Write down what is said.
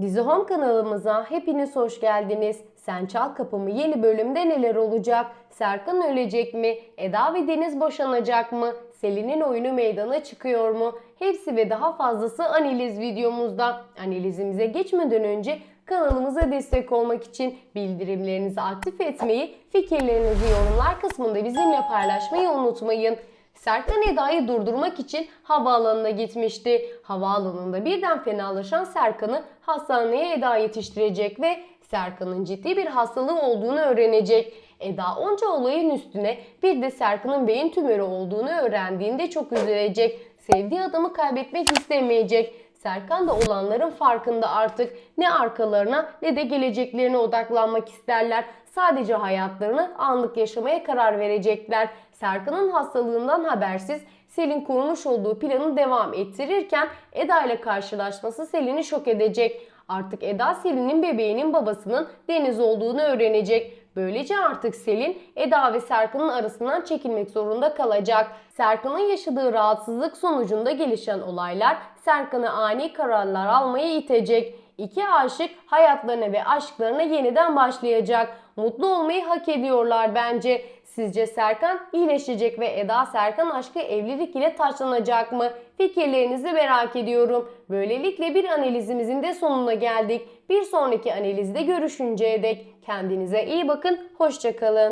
Dizi Home kanalımıza hepiniz hoş geldiniz. Sen Çal Kapımı yeni bölümde neler olacak? Serkan ölecek mi? Eda ve Deniz boşanacak mı? Selin'in oyunu meydana çıkıyor mu? Hepsi ve daha fazlası analiz videomuzda. Analizimize geçmeden önce kanalımıza destek olmak için bildirimlerinizi aktif etmeyi, fikirlerinizi yorumlar kısmında bizimle paylaşmayı unutmayın. Serkan Eda'yı durdurmak için havaalanına gitmişti. Havaalanında birden fenalaşan Serkan'ı hastaneye Eda yetiştirecek ve Serkan'ın ciddi bir hastalığı olduğunu öğrenecek. Eda onca olayın üstüne bir de Serkan'ın beyin tümörü olduğunu öğrendiğinde çok üzülecek. Sevdiği adamı kaybetmek istemeyecek. Serkan da olanların farkında artık. Ne arkalarına ne de geleceklerine odaklanmak isterler. Sadece hayatlarını anlık yaşamaya karar verecekler. Serkan'ın hastalığından habersiz Selin kurmuş olduğu planı devam ettirirken Eda ile karşılaşması Selin'i şok edecek. Artık Eda Selin'in bebeğinin babasının Deniz olduğunu öğrenecek. Böylece artık Selin, Eda ve Serkan'ın arasından çekilmek zorunda kalacak. Serkan'ın yaşadığı rahatsızlık sonucunda gelişen olaylar Serkan'ı ani kararlar almaya itecek. İki aşık hayatlarına ve aşklarına yeniden başlayacak. Mutlu olmayı hak ediyorlar bence. Sizce Serkan iyileşecek ve Eda Serkan aşkı evlilik ile taçlanacak mı? Fikirlerinizi merak ediyorum. Böylelikle bir analizimizin de sonuna geldik. Bir sonraki analizde görüşünceye dek kendinize iyi bakın. Hoşçakalın.